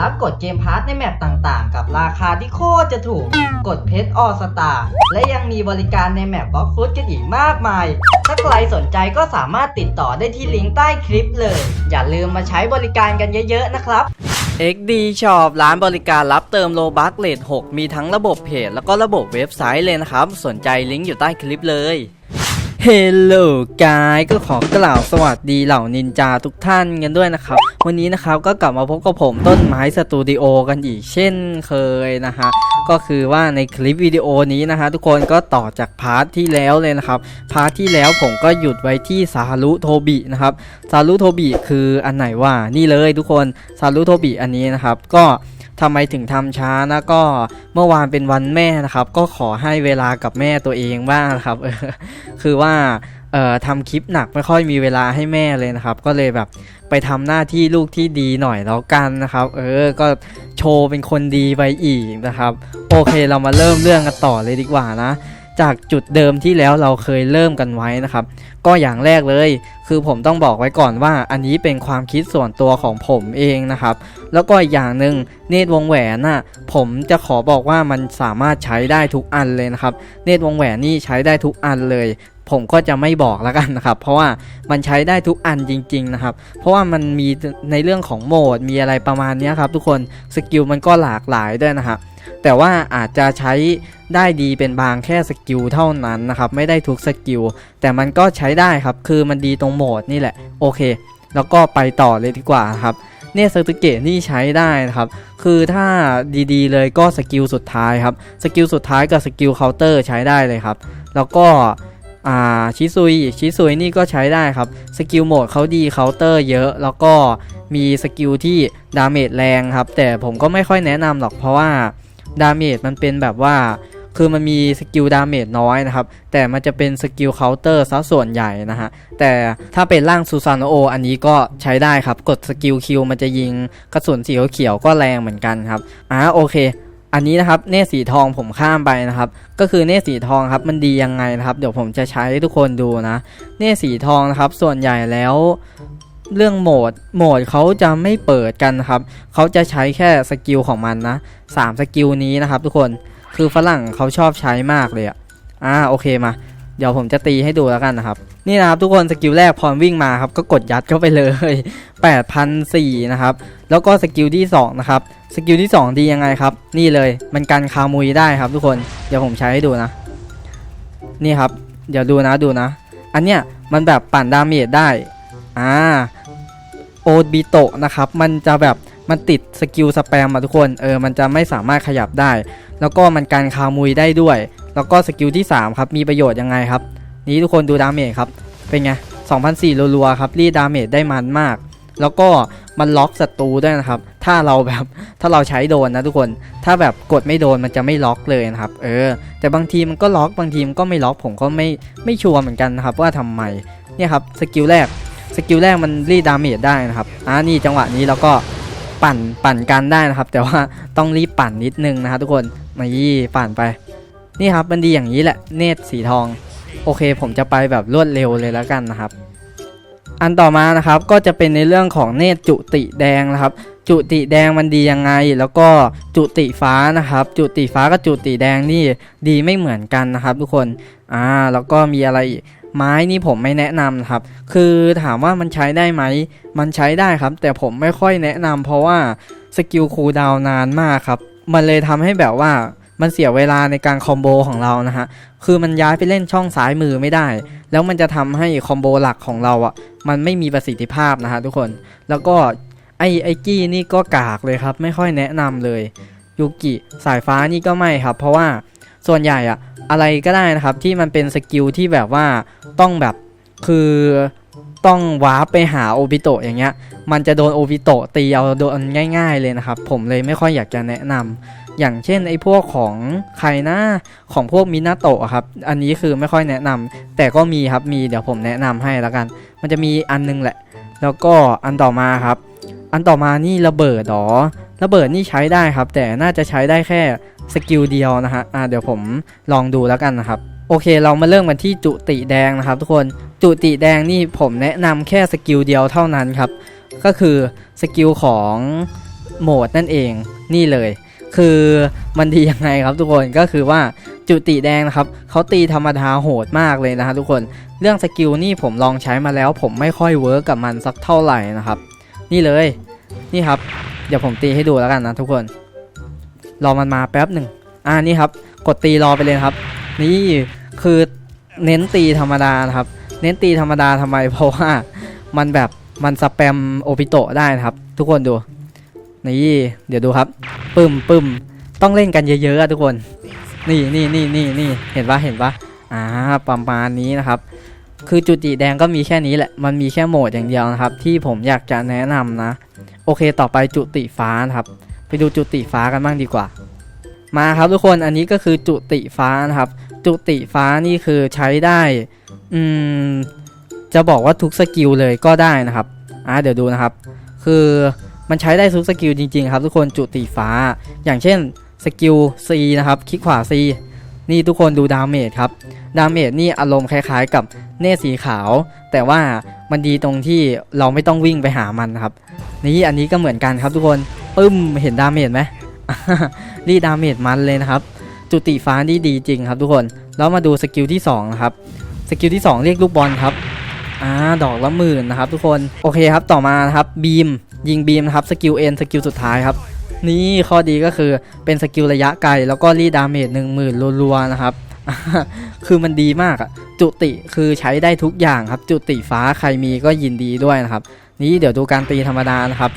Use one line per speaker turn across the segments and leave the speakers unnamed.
รับกดเกมพาร์ทในแมปต่างๆ กับราคาที่โคตรจะถูก กดเพชรออสตาและยังมีบริการในแมปบล็อกฟุตกันอีกมากมาย ถ้าใครสนใจก็สามารถติดต่อได้ที่ลิงก์ใต้คลิปเลย อย่าลืมมาใช้บริการกันเยอะๆนะครับ XD Shop ร้านบริการรับเติมโลบัคเลท6มีทั้งระบบเพจแล้วก็ระบบเว็บไซต์เลยนะครับ สนใจลิงก์อยู่ใต้คลิปเลย Hello guys ก็ขอกล่าวสวัสดีเหล่านินจาทุกท่านกันด้วยนะครับ วันนี้นะครับก็กลับมาพบกับผมต้นไม้สตูดิโอกันอีกเช่นเคยนะฮะก็คือว่าในคลิปวิดีโอนี้นะฮะทุกคนก็ต่อจากพาร์ทที่แล้วเลยนะครับพาร์ทที่แล้วผมก็หยุดไว้ที่ซาฮารุโทบินะครับซารุโทบิคืออันไหนว่านี่เลยทุกคนซารุโทบิอันนี้นะครับก็ ทำไมถึงทำช้านะก็เมื่อวานเป็นวันแม่นะครับ ก็ขอให้เวลากับแม่ตัวเองบ้างครับเออคือว่าเอ่อทำคลิปหนักไม่ค่อยมีเวลาให้แม่เลยนะครับ ก็เลยแบบไปทำหน้าที่ลูกที่ดีหน่อยแล้วกันนะครับ เออก็โชว์เป็นคนดีไปอีกนะครับ โอเคเรามาเริ่มเรื่องกันต่อเลยดีกว่านะ จากจุดเดิมที่แล้วเราเคยเริ่มกันไว้นะครับ ก็อย่างแรกเลย คือผมต้องบอกไว้ก่อนว่าอันนี้เป็นความคิดส่วนตัวของผมเองนะครับ แล้วก็อีกอย่างหนึ่งเนตรวงแหวนน่ะผมจะขอบอกว่ามันสามารถใช้ได้ทุกอันเลยนะครับ เนตรวงแหวนนี่ใช้ได้ทุกอันเลย ผมก็จะไม่บอกแล้วกันนะครับ เพราะว่ามันใช้ได้ทุกอันจริง ๆนะครับ เพราะว่ามันมีในเรื่องของโหมดมีอะไรประมาณนี้ครับทุกคนสกิลมันก็หลากหลายด้วยนะครับแต่ว่าอาจจะใช้ได้ดีเป็นบางแค่สกิลเท่านั้นนะครับ ไม่ได้ทุกสกิลแต่มันก็ใช้ได้ครับ คือมันดีตรงโหมดนี่แหละโอเค แล้วก็ไปต่อเลยดีกว่าครับเนสตุเกะนี่ใช้ได้นะครับ คือถ้าดีๆเลยก็สกิลสุดท้ายครับ สกิลสุดท้ายกับสกิลเคาน์เตอร์ใช้ได้เลยครับ แล้วก็ อ่าชิซุยชิซุยนี่ก็ใช้ได้ครับ สกิลโหมดเขาดีเคาน์เตอร์เยอะแล้วก็มีสกิลที่ดาเมจแรงครับ แต่ผมก็ไม่ค่อยแนะนำหรอกเพราะว่าดาเมจมันเป็นแบบว่า คือมันมีสกิลดาเมจน้อยนะครับ แต่มันจะเป็นสกิลเคาน์เตอร์ซะส่วนใหญ่นะฮะ แต่ถ้าเป็นร่างซูซานโออันนี้ก็ใช้ได้ครับ กดสกิลคิวมันจะยิงกระสุนสีเขียวก็แรงเหมือนกันครับ อ่าโอเค อันนี้นะครับเนสีทองผมข้ามไปนะครับ ก็คือเนสีทองครับมันดียังไงนะครับเดี๋ยวผมจะใช้ให้ทุกคนดูนะ เนสีทองนะครับส่วนใหญ่แล้วเรื่องโหมด โหมดเขาจะไม่เปิดกันครับ เขาจะใช้แค่สกิลของมันนะสามสกิลนี้นะครับทุกคน คือฝรั่งเขาชอบใช้มากเลยอะ อ่าโอเคมา เดี๋ยวผมจะตีให้ดูแล้วกันนะครับ นี่นะครับทุกคนสกิลแรกพอวิ่งมาครับก็กดยัดเข้าไปเลย8,004นะครับแล้วก็สกิลที่2นะครับสกิลที่ 2 ดียังไงครับ นี่เลยมันกันคามุยได้ครับทุกคนเดี๋ยวผมใช้ให้ดูนะ นี่ครับ เดี๋ยวดูนะดูนะ อันเนี้ยมันแบบปั่นดาเมจได้อ่าโอบิโตะนะครับมันจะแบบมันติดสกิลสแปมมาทุกคนเออมันจะไม่สามารถขยับได้ แล้วก็มันการคามุยได้ด้วย แล้วก็สกิลที่ 3 ครับ มีประโยชน์ยังไงครับ นี้ทุกคนดูดาเมจครับ เป็นไง2,004รัวๆครับ รีดดาเมจได้มันมาก แล้วก็มันล็อกศัตรูด้วยนะครับ ถ้าเราแบบถ้าเราใช้โดนนะทุกคน ถ้าแบบกดไม่โดนมันจะไม่ล็อกเลยนะครับ เออ แต่บางทีมันก็ล็อกบางทีมันก็ไม่ล็อกผมก็ไม่ไม่ชัวร์เหมือนกันนะครับ ว่าทำไมเนี่ยครับสกิลแรกสกิลแรกมันรีดดาเมจได้นะครับอ่านี่จังหวะนี้เราก็ปั่นปั่นกันได้นะครับ แต่ว่าต้องรีบปั่นนิดนึงนะครับทุกคนมายี่ปั่นไป นี่ครับมันดีอย่างนี้แหละเนตรสีทอง โอเค ผมจะไปแบบรวดเร็วเลยแล้วกันนะครับ อันต่อมานะครับก็จะเป็นในเรื่องของเนตรจุติแดงนะครับ จุติแดงมันดียังไง แล้วก็จุติฟ้านะครับ จุติฟ้ากับจุติแดงนี่ดีไม่เหมือนกันนะครับ ทุกคนอ่าแล้วก็มีอะไรอีกไม้นี่ผมไม่แนะนำนะครับ คือถามว่ามันใช้ได้ไหม มันใช้ได้ครับ แต่ผมไม่ค่อยแนะนำเพราะว่าสกิลคูลดาวนานมากครับ มันเลยทำให้แบบว่า มันเสียเวลาในการคอมโบของเรานะฮะ คือมันย้ายไปเล่นช่องซ้ายมือไม่ได้ แล้วมันจะทำให้คอมโบหลักของเราอะ่ะ มันไม่มีประสิทธิภาพนะฮะทุกคน แล้วก็ไอไอกี้นี่ก็กากเลยครับ ไม่ค่อยแนะนำเลย ยูกิสายฟ้านี่ก็ไม่ครับ เพราะว่าส่วนใหญ่อะอะไรก็ได้นะครับ ที่มันเป็นสกิลที่แบบว่าต้องแบบคือต้องวาร์ปไปหาโอบิโตะอย่างเงี้ย มันจะโดนโอบิโตะตีเอาโดนง่าย ๆเลยนะครับ ผมเลยไม่ค่อยอยากจะแนะนำ อย่างเช่นไอ้พวกของใครนะของพวกมินาโตะครับ อันนี้คือไม่ค่อยแนะนำแต่ก็มีครับมีเดี๋ยวผมแนะนำให้แล้วกัน มันจะมีอันนึงแหละ แล้วก็อันต่อมาครับ อันต่อมานี่ระเบิดหรอระเบิดนี่ใช้ได้ครับ แต่น่าจะใช้ได้แค่สกิลเดียวนะฮะอ่าเดี๋ยวผมลองดูแล้วกันนะครับโอเค เรามาเริ่มกันที่จุติแดงนะครับ ทุกคนจุติแดงนี่ผมแนะนำแค่สกิลเดียวเท่านั้นครับ ก็คือสกิลของโหมดนั่นเองนี่เลย คือมันดียังไงครับทุกคนก็คือว่าจุติแดงนะครับเขาตีธรรมดาโหดมากเลยนะฮะทุกคนเรื่องสกิลนี่ผมลองใช้มาแล้ว ผมไม่ค่อยเวิร์กกับมันสักเท่าไหร่นะครับ นี่เลยนี่ครับ เดี๋ยวผมตีให้ดูแล้วกันนะทุกคนรอมันมาแป๊บหนึ่งอ่านี่ครับ กดตีรอไปเลยครับ นี่คือเน้นตีธรรมดานะครับ เน้นตีธรรมดาทำไมเพราะว่ามันแบบมันสแปมโอปิโตได้นะครับ ทุกคนดู นี่เดี๋ยวดูครับปึ้มปึ้มต้องเล่นกันเยอะๆอะทุกคน นี่นี่นี่นี่นี่เห็นปะเห็นปะอ่าประมาณนี้นะครับ คือจุติแดงก็มีแค่นี้แหละ มันมีแค่โหมดอย่างเดียวนะครับ ที่ผมอยากจะแนะนำนะ โอเคต่อไปจุติฟ้านะครับ ไปดูจุติฟ้ากันบ้างดีกว่า มาครับทุกคนอันนี้ก็คือจุติฟ้านะครับ จุติฟ้านี่คือใช้ได้ อืมจะบอกว่าทุกสกิลเลยก็ได้นะครับอ่าเดี๋ยวดูนะครับ คือ มันใช้ได้ทุกสกิลจริงๆครับทุกคนจุติฟ้า อย่างเช่นสกิล C นะครับคลิกขวา C นี่ทุกคนดูดาเมจครับ ดาเมจนี่อารมณ์คล้ายๆกับเนตรสีขาว แต่ว่ามันดีตรงที่เราไม่ต้องวิ่งไปหามันครับ นี่อันนี้ก็เหมือนกันครับทุกคนปึ้มเห็นดาเมจไหมนี่ดาเมจมันเลยนะครับ จุติฟ้านี่ดีจริงครับทุกคน แล้วมาดูสกิลที่2นะครับ สกิลที่ 2 เรียกลูกบอลครับ อ่า ดอกละหมื่นนะครับทุกคน โอเคครับ ต่อมานะครับบีม ยิงบีมนะครับสกิลเอ็นสกิลสุดท้ายครับนี่ข้อดีก็คือเป็นสกิลระยะไกลแล้วก็รีดาเมจหนึ่งหมื่นรัวๆนะครับ คือมันดีมากอะจุติคือใช้ได้ทุกอย่างครับ จุติฟ้าใครมีก็ยินดีด้วยนะครับ นี่เดี๋ยวดูการตีธรรมดานะครับ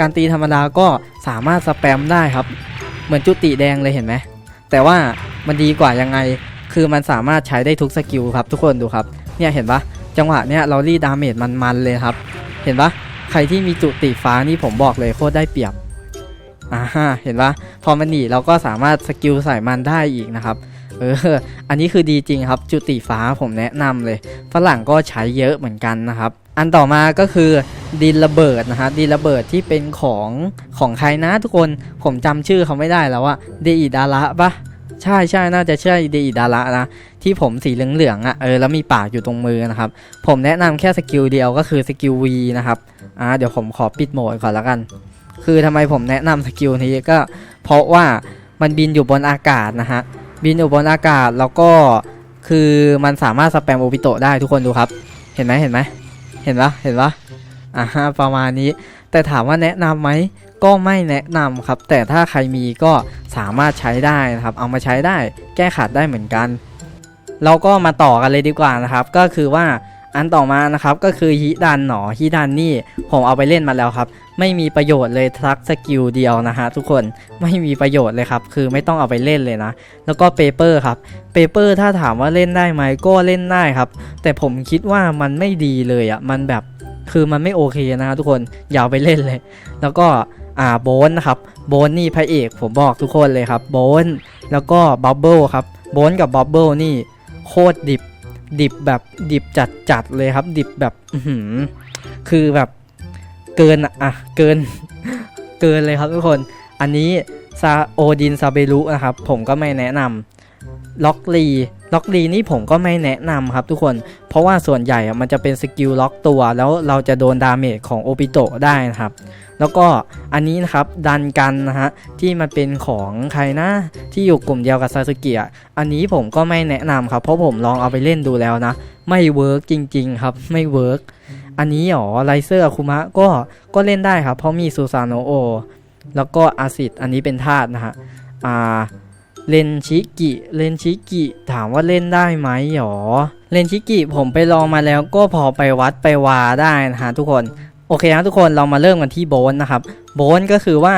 การตีธรรมดาก็สามารถสแปมได้ครับ เหมือนจุติแดงเลยเห็นไหมแต่ว่ามันดีกว่ายังไง คือมันสามารถใช้ได้ทุกสกิลครับ ทุกคนดูครับ เนี่ยเห็นปะจังหวะเนี้ยเรารีดดาเมจมันๆเลยครับ เห็นปะ ใครที่มีจุติฟ้านี่ผมบอกเลยโคตรได้เปรียบอ่าเห็นปะพอมันหนีเราก็สามารถสกิลใส่มันได้อีกนะครับเอออันนี้คือดีจริงครับ จุติฟ้าผมแนะนำเลย ฝรั่งก็ใช้เยอะเหมือนกันนะครับ อันต่อมาก็คือดินระเบิดนะฮะดินระเบิดที่เป็นของของใครนะทุกคนผมจำชื่อเขาไม่ได้แล้วว่าเดอิดาระปะ ใช่ใช่น่าจะใช่ดอิดาระนะ ที่ผมสีเหลืองๆอะเออแล้วมีปากอยู่ตรงมือนะครับ ผมแนะนำแค่สกิลเดียวก็คือสกิล V นะครับอ่าเดี๋ยวผมขอปิดโหมดก่อนล้วกัน คือทำไมผมแนะนำสกิลนี้ก็เพราะว่ามันบินอยู่บนอากาศนะฮะบินอยู่บนอากาศแล้วก็คือมันสามารถสแปมโอปิโตได้ทุกคนดูครับ เห็นไหมเห็นไหมเห็นปะเห็นปะอ่าประมาณนี้ แต่ถามว่าแนะนำไหม ก็ไม่แนะนำครับ แต่ถ้าใครมีก็สามารถใช้ได้นะครับ เอามาใช้ได้แก้ขัดได้เหมือนกัน เราก็มาต่อกันเลยดีกว่านะครับ ก็คือว่าอันต่อมานะครับก็คือฮิดันหนอฮิดันนี่ผมเอาไปเล่นมาแล้วครับ ไม่มีประโยชน์เลยทักสกิลเดียวนะฮะทุกคนไม่มีประโยชน์เลยครับ คือไม่ต้องเอาไปเล่นเลยนะ แล้วก็เปเปอร์ครับเปเปอร์ถ้าถามว่าเล่นได้ไหมก็เล่นได้ครับ แต่ผมคิดว่ามันไม่ดีเลยอะ่ะมันแบบคือมันไม่โอเคนะทุกคนอย่าไปเล่นเลย แล้วก็ อ่าโบนนะครับโบนนี่พระเอกผมบอกทุกคนเลยครับโบนแล้วก็บับเบิลครับโบนกับบับเบิลนี่โคตรดิบดิบแบบดิบจัดจัดๆเลยครับ ดิบแบบคือแบบเกินอะอะเกิน เกินเลยครับทุกคน อันนี้ซาโอดินซาเบรุนะครับ ผมก็ไม่แนะนำล็อกลี ล็อกลีนี่ผมก็ไม่แนะนำครับทุกคน เพราะว่าส่วนใหญ่อะมันจะเป็นสกิลล็อกตัวแล้วเราจะโดนดาเมจของโอปิโตะได้นะครับ แล้วก็อันนี้นะครับดันกันนะฮะที่มันเป็นของใครนะที่อยู่กลุ่มเดียวกับซาสึกิอะอันนี้ผมก็ไม่แนะนำครับ เพราะผมลองเอาไปเล่นดูแล้วนะ ไม่เวิร์กจริง ๆ ครับไม่เวิร์กอันนี้หรอไลเซอร์คุมะก็ก็เล่นได้ครับ เพราะมีซูซานโนโอแล้วก็อาซิดอันนี้เป็นธาตุนะฮะอ่า เลนชิกิเลนชิกิถามว่าเล่นได้ไหมหรอเลนชิกิผมไปลองมาแล้วก็พอไปวัดไปวาได้นะฮะทุกคนโอเคครับทุกคนเรามาเริ่มกันที่โบนนะครับโบนก็คือว่า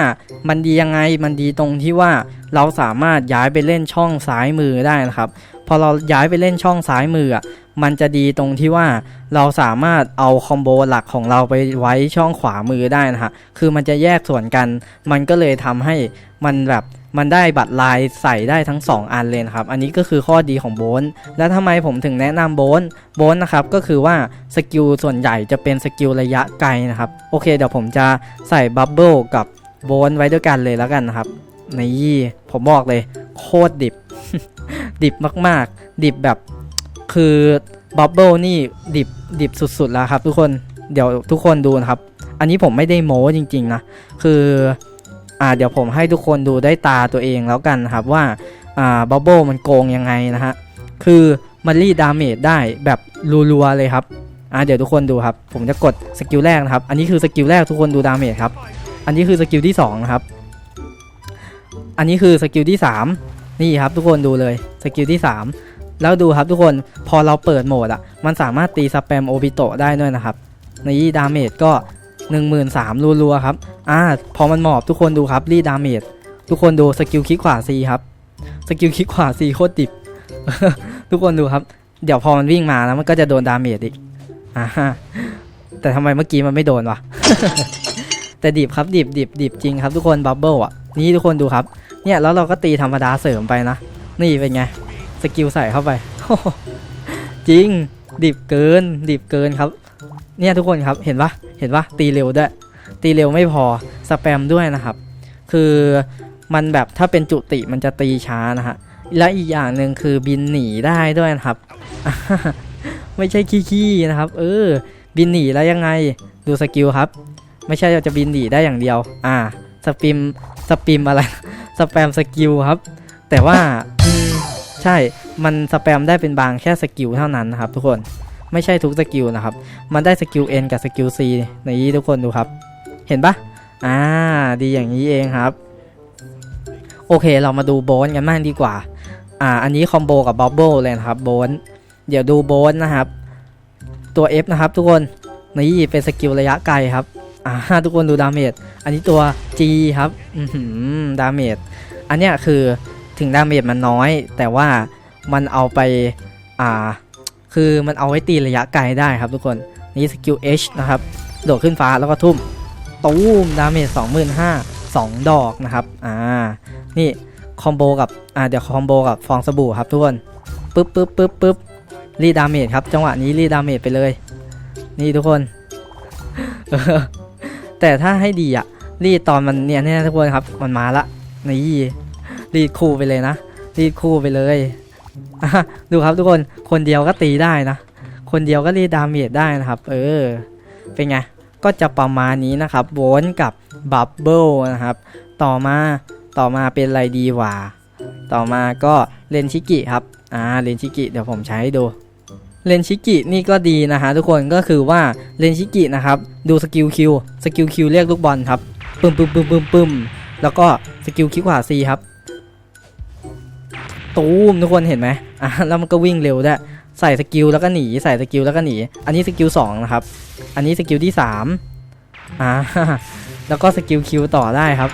มันดียังไงมันดีตรงที่ว่าเราสามารถย้ายไปเล่นช่องซ้ายมือได้นะครับพอเราย้ายไปเล่นช่องซ้ายมืออะมันจะดีตรงที่ว่าเราสามารถเอาคอมโบหลักของเราไปไว้ช่องขวามือได้นะฮะคือมันจะแยกส่วนกัน มันก็เลยทำให้มันแบบ มันได้บัตรลายใส่ได้ทั้ง 2 อันเลยนะครับ อันนี้ก็คือข้อดีของโบนแล้วทำไมผมถึงแนะนำโบนโบนนะครับก็คือว่าสกิลส่วนใหญ่จะเป็นสกิลระยะไกลนะครับ โอเคเดี๋ยวผมจะใส่บับเบิลกับโบนไว้ด้วยกันเลยแล้วกันนะครับนี่ผมบอกเลย โคตรดิบ ดิบมากๆ ดิบแบบคือบับเบิลนี่ดิบดิบสุดๆแล้วครับ ทุกคนเดี๋ยวทุกคนดูนะครับ อันนี้ผมไม่ได้โม้จริง ๆ นะ คือ อ่าเดี๋ยวผมให้ทุกคนดูได้ตาตัวเองแล้วกันครับว่าอ่าบับเบิลมันโกงยังไงนะฮะคือมันรีดดาเมจได้แบบรัวๆเลยครับอ่าเดี๋ยวทุกคนดูครับ ผมจะกดสกิลแรกนะครับ อันนี้คือสกิลแรกทุกคนดูดาเมจครับ อันนี้คือสกิลที่สองนะครับ อันนี้คือสกิลที่สามนี่ครับทุกคนดูเลยสกิลที่สามแล้วดูครับทุกคนพอเราเปิดโหมดอะมันสามารถตีสแปมโอบิโตได้ด้วยนะครับ นี่ดาเมจก็ 1 3 0 0 0รัวๆครับ อ่า พอมันหมอบทุกคนดูครับรีดดาเมจ ทุกคนดูสกิลคลิกขวา C ครับ สกิลคลิกขวา C โคตรดิบ ทุกคนดูครับ เดี๋ยวพอมันวิ่งมาแล้วมันก็จะโดนดาเมจอีก อ่าฮะแต่ทำไมเมื่อกี้มันไม่โดนวะ แต่ดิบครับดิบดิบดิบจริงครับทุกคนบับเบิลอะ นี่ทุกคนดูครับ เนี่ยแล้วเราก็ตีธรรมดาเสริมไปนะ นี่เป็นไง สกิลใส่เข้าไป จริงดิบเกินดิบเกินครับ เนี่ยทุกคนครับเห็นปะเห็นปะตีเร็วด้วยตีเร็วไม่พอสแปมด้วยนะครับ คือมันแบบถ้าเป็นจุติมันจะตีช้านะฮะและอีกอย่างหนึ่งคือบินหนีได้ด้วยนะครับ ไม่ใช่ขี้ๆนะครับ เออ บินหนีแล้วยังไงดูสกิลครับ ไม่ใช่จะบินหนีได้อย่างเดียว อ่าสปิมสปิมอะไรสแปมสกิลครับ แต่ว่าใช่มันสแปมได้เป็นบางแค่สกิลเท่านั้นนะครับทุกคน ไม่ใช่ทุกสกิลนะครับ มันได้สกิล N กับสกิล C ในนี้ทุกคนดูครับ เห็นปะอ่า ดีอย่างนี้เองครับ โอเค เรามาดูโบนกันบ้างดีกว่า อ่า อันนี้คอมโบกับบับเบิลเลยนะครับโบนเดี๋ยวดูโบนนะครับ ตัว F นะครับทุกคน นี่เป็นสกิลระยะไกลครับ อ่า ทุกคนดูดาเมจ อันนี้ตัว G ครับ อือหือดาเมจ อันเนี้ยคือถึงดาเมจมันน้อย แต่ว่ามันเอาไป อ่า คือมันเอาไว้ตีระยะไกลได้ครับทุกคน นี่สกิล H นะครับ โดดขึ้นฟ้าแล้วก็ทุ่ม ตูมดาเมจ25,000 2ดอกนะครับ อ่า นี่คอมโบกับ อ่า เดี๋ยวคอมโบกับฟองสบู่ครับทุกคนปึ๊บปึ๊บปึ๊บปึ๊บรีดาเมจครับ จังหวะนี้รีดาเมจไปเลย นี่ทุกคน แต่ถ้าให้ดีอะรีดตอนมันเนี่ยเนี่ยทุกคนครับ มันมาละ นี่รีดคู่ไปเลยนะ รีดคู่ไปเลย ดูครับทุกคนคนเดียวก็ตีได้นะ คนเดียวก็รีดดาเมจได้นะครับ เออ เป็นไง ก็จะประมาณนี้นะครับโวนกับบับเบิลนะครับ ต่อมาต่อมาเป็นไรดีวะต่อมาก็เลนชิกิครับ อ่าเลนชิกิเดี๋ยวผมใช้ดูเลนชิกินี่ก็ดีนะฮะทุกคนก็คือว่าเลนชิกินะครับ ดูสกิลคิวสกิลคิวเรียกลูกบอลครับปึ้มปึ้มปึ้มปึ้มปึ้มแล้วก็สกิลคลิกขวาซีครับ ตูมทุกคนเห็นไหมอะแล้วมันก็วิ่งเร็วด้วยใส่สกิลแล้วก็หนีใส่สกิลแล้วก็หนี อันนี้สกิลสองนะครับ อันนี้สกิลที่สามอ่าแล้วก็สกิลคิวต่อได้ครับ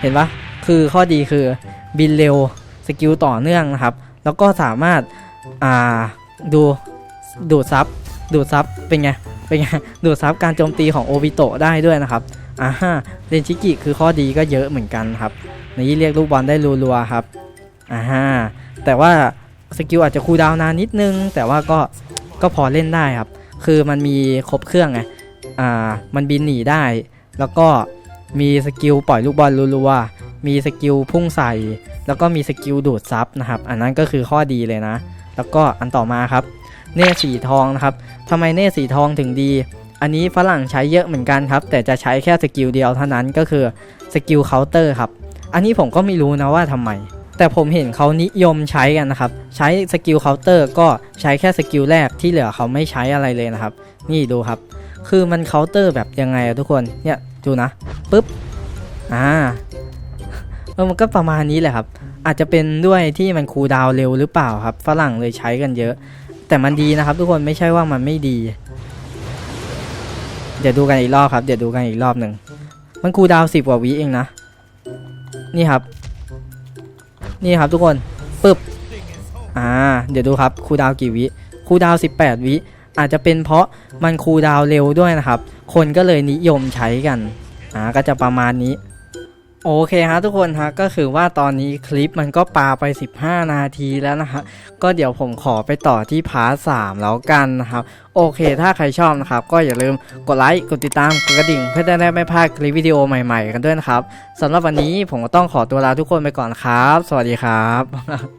เห็นปะคือข้อดีคือบินเร็วสกิลต่อเนื่องนะครับ แล้วก็สามารถอ่าดูดูดซับดูดซับเป็นไงเป็นไงดูดซับการโจมตีของโอบิโตได้ด้วยนะครับอ่าเรนชิกิคือข้อดีก็เยอะเหมือนกันครับนี่เรียกลูกบอลได้รัวๆครับ อ่าแต่ว่าสกิลอาจจะคูลดาวนานนิดนึง แต่ว่าก็ก็พอเล่นได้ครับ คือมันมีครบเครื่องไงอ่ามันบินหนีได้ แล้วก็มีสกิลปล่อยลูกบอลรัวๆมีสกิลพุ่งใส่ แล้วก็มีสกิลดูดซับนะครับ อันนั้นก็คือข้อดีเลยนะ แล้วก็อันต่อมาครับ เนตรสีทองนะครับทำไมเนตรสีทองถึงดี อันนี้ฝรั่งใช้เยอะเหมือนกันครับ แต่จะใช้แค่สกิลเดียวเท่านั้นก็คือสกิลเคาน์เตอร์ครับ อันนี้ผมก็ไม่รู้นะว่าทำไม แต่ผมเห็นเขานิยมใช้กันนะครับ ใช้สกิลเคาน์เตอร์ก็ใช้แค่สกิลแรกที่เหลือเขาไม่ใช้อะไรเลยนะครับ นี่ดูครับ คือมันเคาน์เตอร์แบบยังไงทุกคนเนี่ยดูนะปุ๊บอ่าเออมันก็ประมาณนี้แหละครับ อาจจะเป็นด้วยที่มันคูลดาวเร็วหรือเปล่าครับ ฝรั่งเลยใช้กันเยอะ แต่มันดีนะครับ ทุกคนไม่ใช่ว่ามันไม่ดี เดี๋ยวดูกันอีกรอบครับ เดี๋ยวดูกันอีกรอบหนึ่งมันคูลดาวน์10กว่าวิเองนะ นี่ครับ นี่ครับทุกคนปึ๊บอ่าเดี๋ยวดูครับคูดาวกี่วิคูดาว 18 วิ อาจจะเป็นเพราะมันคูดาวเร็วด้วยนะครับ คนก็เลยนิยมใช้กันอ่าก็จะประมาณนี้ โอเคฮะทุกคนฮะก็คือว่าตอนนี้คลิปมันก็ปาไป 15 นาทีแล้วนะฮะก็เดี๋ยวผมขอไปต่อที่พาร์ทสามแล้วกันนะครับโอเค ถ้าใครชอบนะครับ ก็อย่าลืมกดไลค์กดติดตามกดกระดิ่ง เพื่อจะได้ไม่พลาดคลิปวิดีโอใหม่ ๆ กันด้วยนะครับสำหรับวันนี้ผมก็ต้องขอตัวลาทุกคนไปก่อนครับ สวัสดีครับ